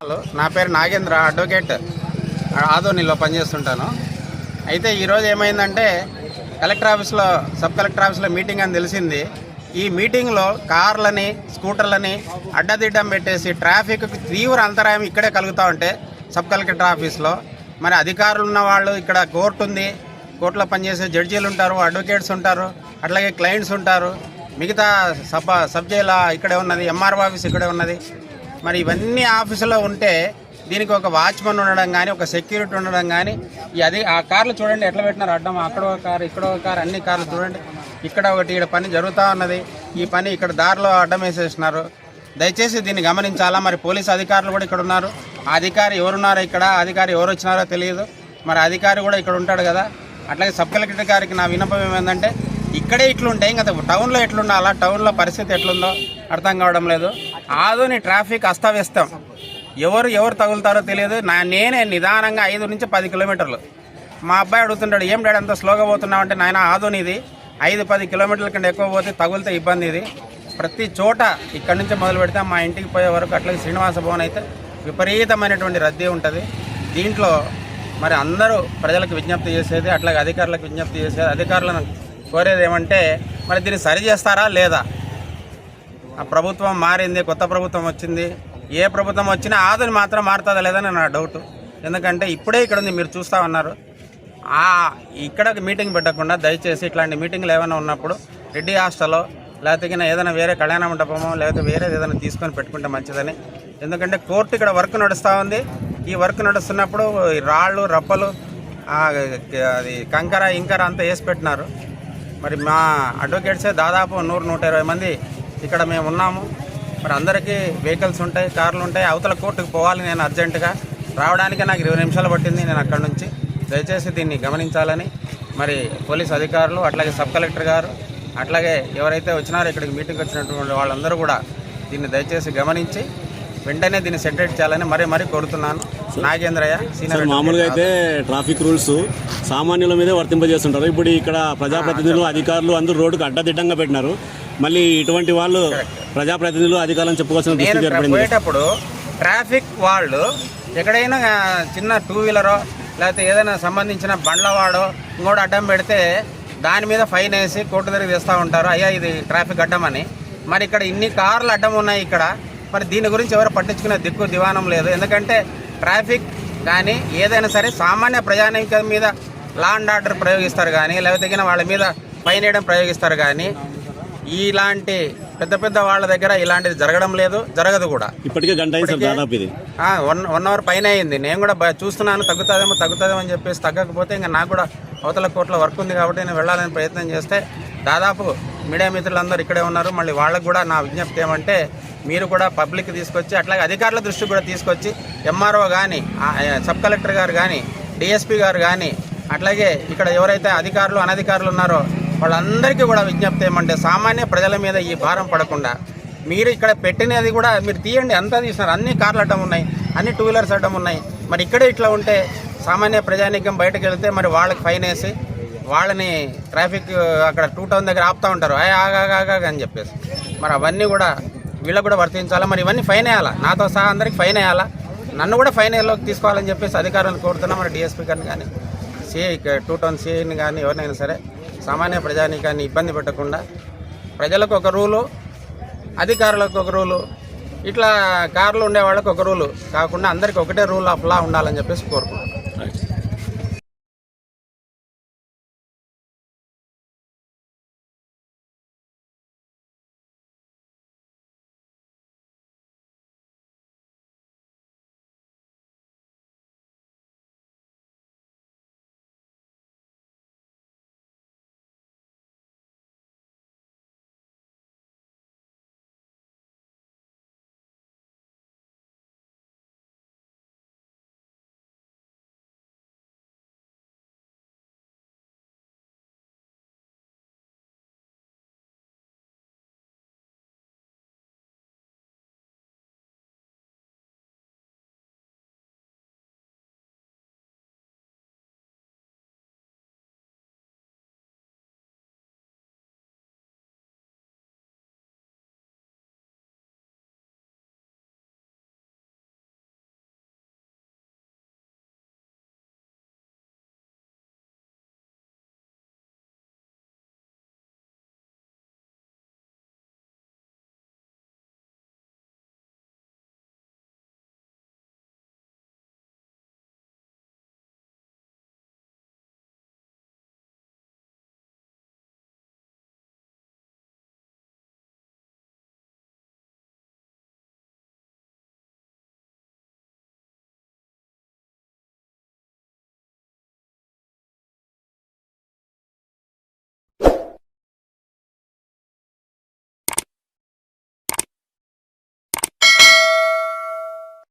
Hello నా పేరు Nagendra advocate. ఆదోనిలో పనిచేస్తుంటాను. అయితే ఈరోజు ఏమైందంటే కలెక్టర్ ఆఫీస్లో సబ్ కలెక్టర్ ఆఫీస్లో మీటింగ్ అని తెలిసింది. ఈ మీటింగ్లో కార్లని స్కూటర్లని అడ్డదిడ్డం పెట్టేసి ట్రాఫిక్ తీవ్ర అంతరాయం ఇక్కడే కలుగుతూ ఉంటే సబ్ కలెక్టర్ ఆఫీస్లో. మరి అధికారులు ఉన్న వాళ్ళు ఇక్కడ కోర్టు ఉంది. కోర్టులో పనిచేసే జడ్జీలు ఉంటారు అడ్వకేట్స్ ఉంటారు అట్లాగే క్లయింట్స్ ఉంటారు. మిగతా సబ్ సబ్ జైలు ఇక్కడే ఉన్నది ఎంఆర్ఓ ఆఫీస్ ఇక్కడే ఉన్నది. మరి ఇవన్నీ ఆఫీసులో ఉంటే దీనికి ఒక వాచ్మన్ ఉండడం కానీ ఒక సెక్యూరిటీ ఉండడం కానీ అది ఆ కార్లు చూడండి ఎట్లా పెట్టినారు అడ్డం అక్కడ ఒక కారు ఇక్కడ ఒక కారు అన్ని కార్లు చూడండి. ఇక్కడ ఒకటి ఇక్కడ పని జరుగుతూ ఉన్నది. ఈ పని ఇక్కడ దారిలో అడ్డం వేసేసినారు. దయచేసి దీన్ని గమనించాలా? మరి పోలీస్ అధికారులు కూడా ఇక్కడ ఉన్నారు. ఆ అధికారి ఎవరున్నారో ఇక్కడ? అధికారి ఎవరు వచ్చినారో తెలియదు. మరి అధికారి కూడా ఇక్కడ ఉంటాడు కదా. అట్లాగే సబ్ కలెక్టర్ గారికి నా విన్నపం ఏమైందంటే ఇక్కడే ఇట్లుంటాయి ఇంకా టౌన్లో ఎట్లుండాలా టౌన్లో పరిస్థితి ఎట్లుందో అర్థం కావడం లేదు. ఆదోని ట్రాఫిక్ అస్తవ్యస్తం. ఎవరు ఎవరు తగులుతారో తెలియదు. నా నేనే నిదానంగా ఐదు నుంచి పది కిలోమీటర్లు. మా అబ్బాయి అడుగుతుంటాడు ఏం డాడీ అంత స్లోగా పోతున్నావు? అంటే నాయన ఆదోని ఇది. ఐదు పది కిలోమీటర్ల కంటే ఎక్కువ పోతే తగులితే ఇబ్బంది ఇది. ప్రతి చోట ఇక్కడి నుంచి మొదలు పెడితే మా ఇంటికి పోయే వరకు అట్లాగే శ్రీనివాస భవన్ అయితే విపరీతమైనటువంటి రద్దీ ఉంటుంది. దీంట్లో మరి అందరూ ప్రజలకు విజ్ఞప్తి చేసేది అట్లాగే అధికారులకు విజ్ఞప్తి చేసేది అధికారులను కోరేది ఏమంటే మరి దీన్ని సరి చేస్తారా లేదా? ఆ ప్రభుత్వం మారింది కొత్త ప్రభుత్వం వచ్చింది. ఏ ప్రభుత్వం వచ్చినా ఆదుని మాత్రం మారుతుందా లేదని నా డౌట్ ఎందుకంటే ఇప్పుడే ఇక్కడ ఉంది మీరు చూస్తూ ఉన్నారు. ఆ ఇక్కడ మీటింగ్ పెట్టకుండా దయచేసి ఇట్లాంటి మీటింగ్లు ఏమైనా ఉన్నప్పుడు రెడ్డి హాస్టల్లో లేకపోతే ఏదైనా వేరే కళ్యాణ మండపమో లేకపోతే వేరే ఏదైనా తీసుకొని పెట్టుకుంటే మంచిదని. ఎందుకంటే కోర్టు ఇక్కడ వర్క్ నడుస్తూ ఉంది. ఈ వర్క్ నడుస్తున్నప్పుడు రాళ్ళు రప్పలు అది కంకర ఇంకర అంతా వేసి పెట్టినారు. మరి మా అడ్వకేట్సే దాదాపు నూరు నూట ఇరవై మంది ఇక్కడ మేము ఉన్నాము. మరి అందరికీ వెహికల్స్ ఉంటాయి కార్లు ఉంటాయి. అవతల కోర్టుకు పోవాలి నేను అర్జెంటుగా. రావడానికి నాకు ఇరవై నిమిషాలు పట్టింది నేను అక్కడి నుంచి. దయచేసి దీన్ని గమనించాలని. మరి పోలీస్ అధికారులు అట్లాగే సబ్ కలెక్టర్ గారు అట్లాగే ఎవరైతే వచ్చినారో ఇక్కడికి మీటింగ్ వచ్చినటువంటి వాళ్ళందరూ కూడా దీన్ని దయచేసి గమనించి వెంటనే దీన్ని సెటరేట్ చేయాలని మరీ మరీ కోరుతున్నాను. నాగేంద్రయ్య మామూలుగా అయితే ట్రాఫిక్ రూల్స్ సామాన్యుల మీదే వర్తింపజేస్తుంటారు. ఇప్పుడు ఇక్కడ ప్రజాప్రతినిధులు అధికారులు అందరూ రోడ్డుకు అడ్డదిడ్డంగా పెట్టినారు. మళ్ళీ ఇటువంటి వాళ్ళు ప్రజాప్రతినిధులు అధికారులను చెప్పుకోవాల్సిన ఏర్పడింది. పోయేటప్పుడు ట్రాఫిక్ వాళ్ళు ఎక్కడైనా చిన్న టూ వీలరో లేకపోతే ఏదైనా సంబంధించిన బండ్లవాడో ఇంకోటి అడ్డం పెడితే దాని మీద ఫైన్ వేసి కోర్టు దగ్గర తెస్తూ ఉంటారు. అయ్యా ఇది ట్రాఫిక్ అడ్డం అని. మరి ఇక్కడ ఇన్ని కార్లు అడ్డం ఉన్నాయి ఇక్కడ. మరి దీని గురించి ఎవరు పట్టించుకునే దిక్కు దివానం లేదు. ఎందుకంటే ట్రాఫిక్ కానీ ఏదైనా సరే సామాన్య ప్రజానీకం మీద లా అండ్ ఆర్డర్ ప్రయోగిస్తారు కానీ లేకపోతే వాళ్ళ మీద ఫైన్ వేయడం ప్రయోగిస్తారు కానీ ఇలాంటి పెద్ద పెద్ద వాళ్ళ దగ్గర ఇలాంటిది జరగడం లేదు జరగదు కూడా. ఇప్పటికే గంట వన్ వన్ అవర్ పైన అయింది. నేను కూడా చూస్తున్నాను తగ్గుతుందేమో తగ్గుతుందేమో అని చెప్పేసి తగ్గకపోతే ఇంకా నాకు కూడా అవతల కోర్టులో వర్క్ ఉంది కాబట్టి నేను వెళ్ళాలని ప్రయత్నం చేస్తే దాదాపు మీడియా మిత్రులందరూ ఇక్కడే ఉన్నారు. మళ్ళీ వాళ్ళకు కూడా నా విజ్ఞప్తి ఏమంటే మీరు కూడా పబ్లిక్ తీసుకొచ్చి అట్లాగే అధికారుల దృష్టి కూడా తీసుకొచ్చి ఎంఆర్ఓ కానీ సబ్ కలెక్టర్ గారు కానీ డిఎస్పీ గారు కానీ అట్లాగే ఇక్కడ ఎవరైతే అధికారులు అనధికారులు ఉన్నారో వాళ్ళందరికీ కూడా విజ్ఞప్తి ఏమంటే సామాన్య ప్రజల మీద ఈ భారం పడకుండా మీరు ఇక్కడ పెట్టినది కూడా మీరు తీయండి. అంతా తీసినారు అన్ని కార్లు అడ్డం ఉన్నాయి. అన్ని టూ వీలర్స్ అడ్డం ఉన్నాయి. మరి ఇక్కడే ఇట్లా ఉంటే సామాన్య ప్రజానీకం బయటకు వెళ్తే మరి వాళ్ళకి ఫైన్ వేసి వాళ్ళని ట్రాఫిక్ అక్కడ టూ టౌన్ దగ్గర ఆపుతూ ఉంటారు. "ఏయ్, ఆగు, అని చెప్పేసి. మరి అవన్నీ కూడా వీళ్ళకు కూడా వర్తించాలా? మరి ఇవన్నీ ఫైన్ వేయాలా? నాతో సహా అందరికి ఫైన్ వేయాలా? నన్ను కూడా ఫైన్ వేయలోకి తీసుకోవాలని చెప్పేసి అధికారులను కోరుతున్నాం. మరి డిఎస్పీ గారిని కానీ సిఐ టూ టౌన్ సిఐని కానీ ఎవరినైనా సరే సామాన్య ప్రజానీకాన్ని ఇబ్బంది పెట్టకుండా ప్రజలకు ఒక రూలు అధికారులకు ఒక రూలు ఇట్లా కార్లు ఉండే వాళ్ళకు ఒక రూలు కాకుండా అందరికి ఒకటే రూల్ ఆఫ్ లా ఉండాలని చెప్పేసి కోరుకుంటున్నాం